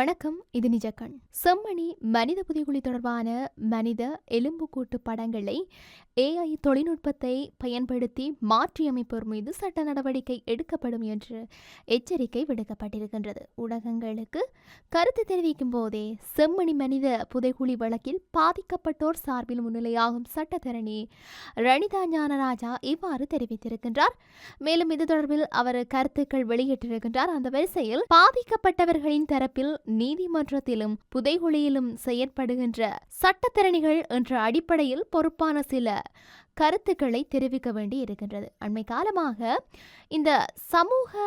வணக்கம் இது நிஜக்கண். செம்மணி மனித புதைகுழி தொடர்பான மனித எலும்புக்கூட்டு படங்களை ஏஐ தொழில்நுட்பத்தை பயன்படுத்தி மாற்றியமைப்போர் மீது சட்ட நடவடிக்கை எடுக்கப்படும் என்று எச்சரிக்கை விடுக்கப்பட்டிருக்கின்றது. ஊடகங்களுக்கு கருத்து தெரிவிக்கும் போதே செம்மணி மனித புதைகுழி வழக்கில் பாதிக்கப்பட்டோர் சார்பில் முன்னிலையாகும் சட்டத்தரணி ரணிதா ஞானராஜா இவ்வாறு தெரிவித்திருக்கின்றார். மேலும் இது தொடர்பில் அவர் கருத்துக்கள் வெளியிட்டிருக்கின்றார். அந்த வரிசையில் பாதிக்கப்பட்டவர்களின் தரப்பில் நீதிமன்றத்திலும் புதைகுழியிலும் செயற்படுகின்ற சட்டத்திறனிகள் என்ற அடிப்படையில் பொறுப்பான சில கருத்துக்களை தெரிவிக்க வேண்டி இருக்கின்றது அண்மை காலமாக இந்த சமூக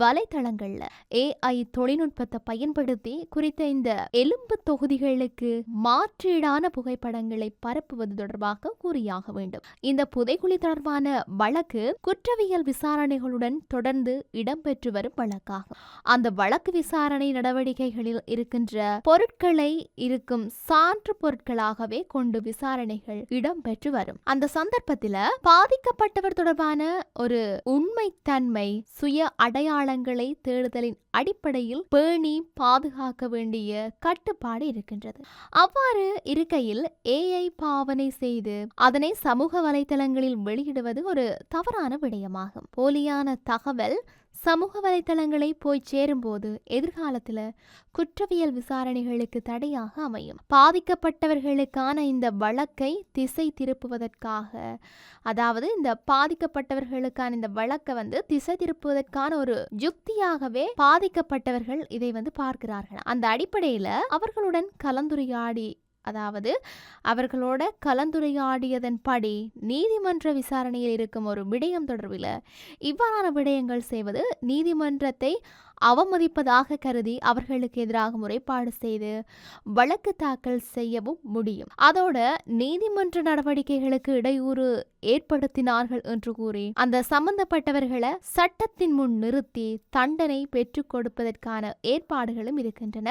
வலைதளங்களில் ஏஐ தொழில்நுட்பத்தை பயன்படுத்தி குறித்த இந்த எலும்பு தொகுதிகளுக்கு மாற்றீடான புகைப்படங்களை பரப்புவது தொடர்பாக கூறியாக வேண்டும். இந்த புதைகுழி தொடர்பான வழக்கு குற்றவியல் விசாரணைகளுடன் தொடர்ந்து இடம்பெற்று வரும் வழக்காகும். அந்த வழக்கு விசாரணை நடவடிக்கைகளில் இருக்கின்ற பொருட்களை இருக்கும் சான்று பொருட்களாகவே கொண்டு விசாரணைகள் இடம்பெற்று வரும். அந்த சந்த சந்தர்ப்பத்தில் பாதிக்கப்பட்டவர் தொடர்பான ஒரு உண்மைத்தன்மை சுய அடையாளங்களை தேடுதலின் அடிப்படையில் பேணி பாதுகாக்க வேண்டிய கட்டுப்பாடு இருக்கின்றது. அவ்வாறு இருக்கையில் ஏஐ பாவனை செய்து அதனை சமூக வலைதளங்களில் வெளியிடுவது ஒரு தவறான விடயமாகும். போலியான தகவல் சமூக வலைத்தளங்களை போய் சேரும்போது எதிர்காலத்தில் குற்றவியல் விசாரணைகளுக்கு தடையாக அமையும். பாதிக்கப்பட்டவர்களுக்கான இந்த வழக்கை திசை திருப்புவதற்காக அதாவது இந்த பாதிக்கப்பட்டவர்களுக்கான இந்த வழக்கை வந்து திசை திருப்புவதற்கான ஒரு யுக்தியாகவே பாதிக்கப்பட்டவர்கள் இதை வந்து பார்க்கிறார்கள். அந்த அடிப்படையில் அவர்களுடன் கலந்துரையாடி அதாவது அவர்களோட கலந்துரையாடியதன்படி நீதிமன்ற விசாரணையில் இருக்கும் ஒரு விடயம் தொடர்பில் இவ்வாறான விடயங்கள் செய்வது நீதிமன்றத்தை அவமதிப்பதாக கருதி அவர்களுக்கு எதிராக முறைப்பாடு செய்து வழக்கு தாக்கல் செய்யவும் முடியும். அதோட நீதிமன்ற நடவடிக்கைகளுக்கு இடையூறு ஏற்படுத்தினார்கள் என்று கூறி அந்த சம்பந்தப்பட்டவர்களை சட்டத்தின் முன் நிறுத்தி தண்டனை பெற்றுக் கொடுப்பதற்கான ஏற்பாடுகளும் இருக்கின்றன.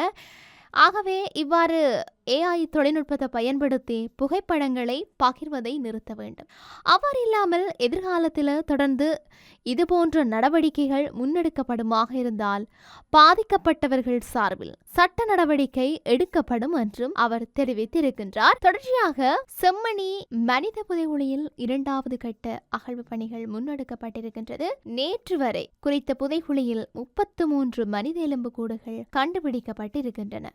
ஆகவே இவ்வாறு ஏஐ தொழில்நுட்பத்தை பயன்படுத்தி புகைப்படங்களை பகிர்வதை நிறுத்த வேண்டும். அவ்வாறு இல்லாமல் எதிர்காலத்தில் தொடர்ந்து இதுபோன்ற நடவடிக்கைகள் முன்னெடுக்கப்படுமாக இருந்தால் பாதிக்கப்பட்டவர்கள் சார்பில் சட்ட நடவடிக்கை எடுக்கப்படும் என்றும் அவர் தெரிவித்திருக்கின்றார். தொடர்ச்சியாக செம்மணி மனித புதைகுழியில் இரண்டாவது கட்ட அகழ்வு பணிகள் முன்னெடுக்கப்பட்டிருக்கின்றது. நேற்று வரை குறித்த புதைகுழியில் முப்பத்து மூன்று மனித எலும்பு கூடுகள் கண்டுபிடிக்கப்பட்டிருக்கின்றன.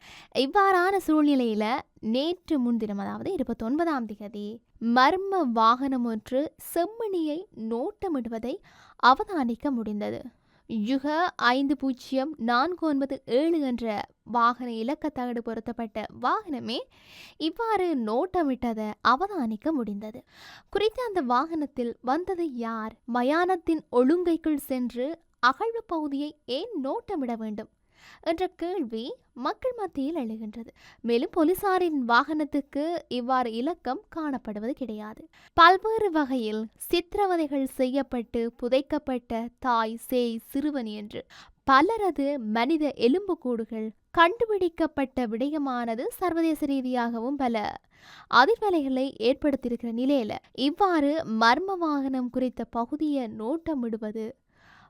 இவ்வாறான சூழ்நிலையில் நேற்று முன்தினம் அதாவது இருபத்தொன்பதாம் தேதி மர்ம வாகனம் ஒன்று செம்மணியை நோட்டமிடுவதை அவதானிக்க முடிந்தது. யுக ஐந்து பூஜ்ஜியம் நான்கு ஒன்பது ஏழு என்ற வாகன இலக்கத்தகடு பொருத்தப்பட்ட வாகனமே இவ்வாறு நோட்டமிட்டதை அவதானிக்க முடிந்தது. குறித்த அந்த வாகனத்தில் வந்தது யார்? மயானத்தின் ஒழுங்கைக்குள் சென்று அகழ்வு பகுதியை ஏன் நோட்டமிட வேண்டும்? என்ற கேள்வி மக்கள் மத்தியில் எழுகின்றது. மேலும் போலீசாரின் வாகனத்துக்கு இவ்வாறு இலக்கம் காணப்படுவது கிடையாது. பல்வேறு வகையில் சித்திரவதைகள் செய்யப்பட்டு புதைக்கப்பட்ட தாய் சேய் சிறுவன் என்று பலரது மனித எலும்புக்கூடுகள் கண்டுபிடிக்கப்பட்ட விடயமானது சர்வதேச ரீதியாகவும் பல அதிர்வலைகளை ஏற்படுத்தியிருக்கிற நிலையில இவ்வாறு மர்ம வாகனம் குறித்த பகுதியை நோட்டமிடுவது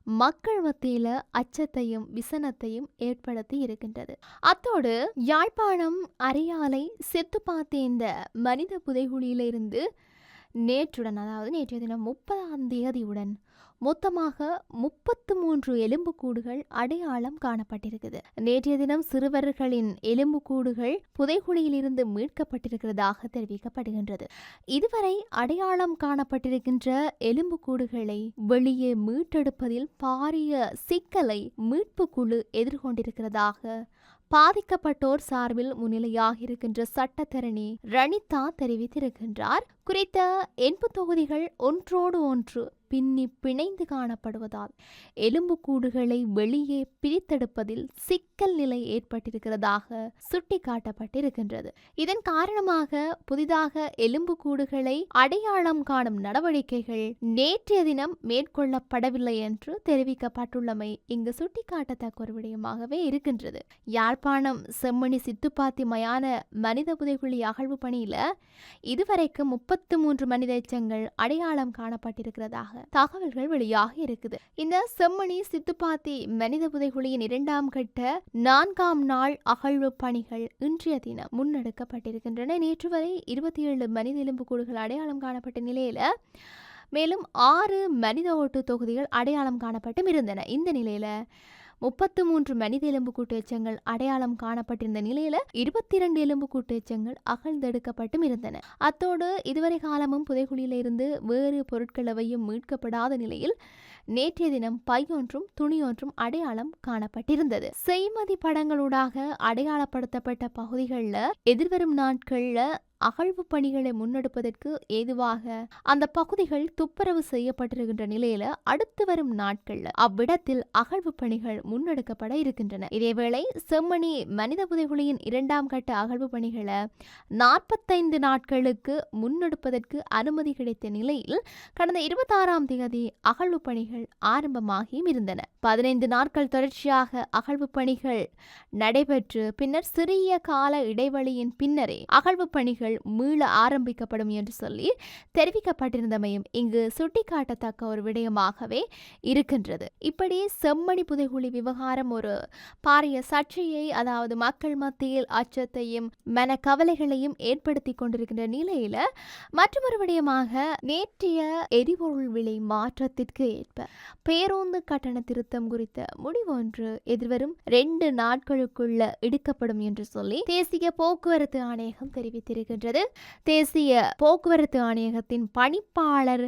மக்கள் மத்தியில அச்சத்தையும் விசனத்தையும் ஏற்படுத்தி இருக்கின்றது. அத்தோடு யாழ்ப்பாணம் அரியாலை செத்துப்பாத்தேந்த மனித புதைகுழியிலிருந்து நேற்றுடன் அதாவது நேற்றைய தினம் முப்பதாம் தேதியுடன் மொத்தமாக முப்பத்து மூன்று எலும்புக்கூடுகள் அடையாளம் காணப்பட்டிருக்குது. நேற்றைய தினம் சிறுவர்களின் எலும்புக்கூடுகள் புதைகுழியிலிருந்து மீட்கப்பட்டிருக்கிறதாக தெரிவிக்கப்படுகின்றது. இதுவரை அடையாளம் காணப்பட்டிருக்கின்ற எலும்புக்கூடுகளை வெளியே மீட்டெடுப்பதில் பாரிய சிக்கலை மீட்பு குழு எதிர்கொண்டிருக்கிறதாக பாதிக்கப்பட்டோர் சார்பில் முன்னிலையாக இருக்கின்ற சட்டத்தரணி ரணிதா தெரிவித்திருக்கின்றார். குறித்த எண்பு தொகுதிகள் ஒன்றோடு ஒன்று பின்னி பிணைந்து காணப்படுவதால் எலும்புக்கூடுகளை வெளியே பிரித்தெடுப்பதில் சிக்கல் நிலை ஏற்பட்டிருக்கிறதாக சுட்டிக்காட்டப்பட்டிருக்கின்றது. இதன் காரணமாக புதிதாக எலும்புக்கூடுகளை அடையாளம் காணும் நடவடிக்கைகள் நேற்றைய தினம் மேற்கொள்ளப்படவில்லை என்று தெரிவிக்கப்பட்டுள்ளமை இங்கு சுட்டிக்காட்டத்தக்க ஒரு விடயமாகவே இருக்கின்றது. யாழ்ப்பாணம் செம்மணி சித்துப்பாத்தி மயான மனித புதைகுழி அகழ்வு பணியில இதுவரைக்கும் முப்பத்து மூன்று மனித எச்சங்கள் அடையாளம் காணப்பட்டிருக்கிறதாக தகவல்கள் வெளியாகி இருக்குது. இந்த செம்மணி சித்துப்பாத்தி மனித புதைகுழியின் இரண்டாம் கட்ட நான்காம் நாள் அகழ்வு பணிகள் இன்றைய தினம் முன்னெடுக்கப்பட்டிருக்கின்றன. நேற்று வரை இருபத்தி ஏழு மனித எலும்புக்கூடுகள் அடையாளம் காணப்பட்ட நிலையில மேலும் ஆறு மனித ஓட்டு தொகுதிகள் அடையாளம் காணப்பட்டும் இருந்தன. இந்த நிலையில முப்பத்து மூன்று மனித எலும்பு கூட்டு எச்சங்கள் அடையாளம் காணப்பட்டிருந்த நிலையில இருபத்தி இரண்டு எலும்புக்கூட்டு எச்சங்கள் அகழ்ந்தெடுக்கப்பட்டும் இருந்தன. அத்தோடு இதுவரை காலமும் புதைகுழியிலிருந்து வேறு பொருட்கள் எவையும் மீட்கப்படாத நிலையில் நேற்றைய தினம் பையொன்றும் துணியொன்றும் அடையாளம் காணப்பட்டிருந்தது. செய்மதி படங்களூடாக அடையாளப்படுத்தப்பட்ட பகுதிகளில் எதிர்வரும் நாட்களில் அகழ்வு பணிகளை முன்னெடுப்பதற்கு ஏதுவாக அந்த பகுதிகள் துப்புரவு செய்யப்பட்டிருக்கின்ற நிலையில அடுத்து வரும் நாட்கள்ல அவ்விடத்தில் அகழ்வு பணிகள் முன்னெடுக்கப்பட இருக்கின்றன. இதேவேளை செம்மணி மனித புதைகுழியின் இரண்டாம் கட்ட அகழ்வு பணிகளை நாற்பத்தைந்து நாட்களுக்கு முன்னெடுப்பதற்கு அனுமதி கிடைத்த நிலையில் கடந்த இருபத்தாறாம் தேதி அகழ்வு பணிகள் ஆரம்பமாகியும் இருந்தன. பதினைந்து நாட்கள் தொடர்ச்சியாக அகழ்வு பணிகள் நடைபெற்று பின்னர் சிறிய கால இடைவெளியின் பின்னரே அகழ்வு பணிகள் மீள ஆரம்பிக்கப்படும் என்று சொல்லி தெரிவிக்கப்பட்டிருந்தமையும் இங்கு சுட்டிக்காட்டத்தக்க ஒரு விடயமாகவே இருக்கின்றது. இப்படி செம்மணி புதைகுழி விவகாரம் ஒரு பாரிய சர்ச்சையை அதாவது மக்கள் மத்தியில் அச்சத்தையும் மன கவலைகளையும் ஏற்படுத்தி கொண்டிருக்கின்ற நிலையில மற்றொரு விடயமாக நேற்றைய எரிபொருள் விலை மாற்றத்திற்கு ஏற்ப பேருந்து கட்டண திருத்தம் குறித்த முடிவொன்று எதிர்வரும் ரெண்டு நாட்களுக்குள்ள எடுக்கப்படும் என்று சொல்லி தேசிய போக்குவரத்து ஆணையகம் தெரிவித்திருக்கின்றது. தேசிய போக்குவரத்து ஆணையகத்தின் பணிப்பாளர்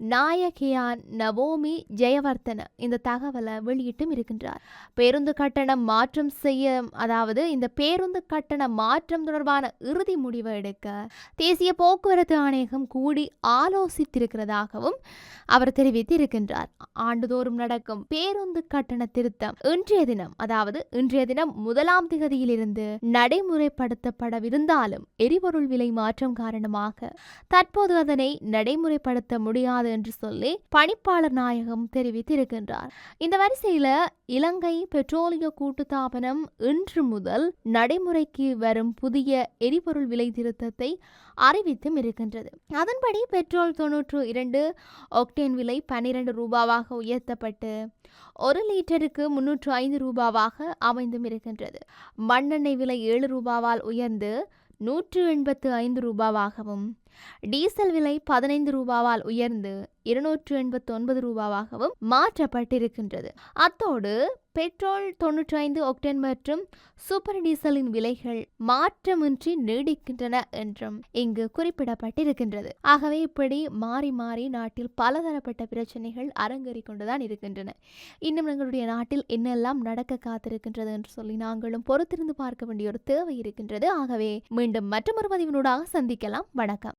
நாயகியான் நவோமி ஜெயவர்த்தன இந்த தகவலை வெளியிட்டும் இருக்கின்றார். பேருந்து கட்டணம் மாற்றம் செய்ய அதாவது இந்த பேருந்து கட்டண மாற்றம் தொடர்பான இறுதி முடிவை எடுக்க தேசிய போக்குவரத்து ஆணையகம் கூடி ஆலோசித்திருக்கிறதாகவும் அவர் தெரிவித்து இருக்கின்றார் ஆண்டுதோறும் நடக்கும் பேருந்து கட்டண திருத்தம் இன்றைய தினம் அதாவது இன்றைய தினம் முதலாம் திகதியிலிருந்து நடைமுறைப்படுத்தப்படவிருந்தாலும் எரிபொருள் விலை மாற்றம் காரணமாக தற்போது அதனை நடைமுறைப்படுத்த முடியாத என்று சொல்லி பணிப்பாளர் நாயகம் தெரிவித்திருக்கின்றார். இந்த வரிசையில இலங்கை பெட்ரோலிய கூட்டுத்தாபனம் இன்று முதல் நடைமுறைக்கு வரும் புதிய எரிபொருள் விலை திருத்தத்தை அறிவித்தும் இருக்கின்றது. அதன்படி பெட்ரோல் தொன்னூற்று இரண்டு ஒக்டேன் விலை பன்னிரண்டு ரூபாவாக உயர்த்தப்பட்டு ஒரு லிட்டருக்கு முன்னூற்று ஐந்து ரூபாவாக அமைந்தும் இருக்கின்றது. மண்ணெண்ணெய் விலை ஏழு ரூபாவால் உயர்ந்து நூற்று எண்பத்து ஐந்து ரூபாவாகவும் டீசல் விலை பதினைந்து ரூபாவால் உயர்ந்து இருநூற்று எண்பத்தி ஒன்பது ரூபாவாகவும் மாற்றப்பட்டிருக்கின்றது. அத்தோடு பெட்ரோல் தொன்னூற்றி ஐந்து ஒக்டேன் மற்றும் சூப்பர் டீசலின் விலைகள் மாற்றமின்றி நீடிக்கின்றன என்றும் இங்கு குறிப்பிடப்பட்டிருக்கின்றது. ஆகவே இப்படி மாறி மாறி நாட்டில் பலதரப்பட்ட பிரச்சனைகள் அரங்கேறிக் கொண்டுதான் இருக்கின்றன. இன்னும் எங்களுடைய நாட்டில் என்னெல்லாம் நடக்க காத்திருக்கின்றது என்று சொல்லி நாங்களும் பொறுத்திருந்து பார்க்க வேண்டிய ஒரு தேவை இருக்கின்றது. ஆகவே மீண்டும் மற்றொரு பதிவினூடாக சந்திக்கலாம். வணக்கம்.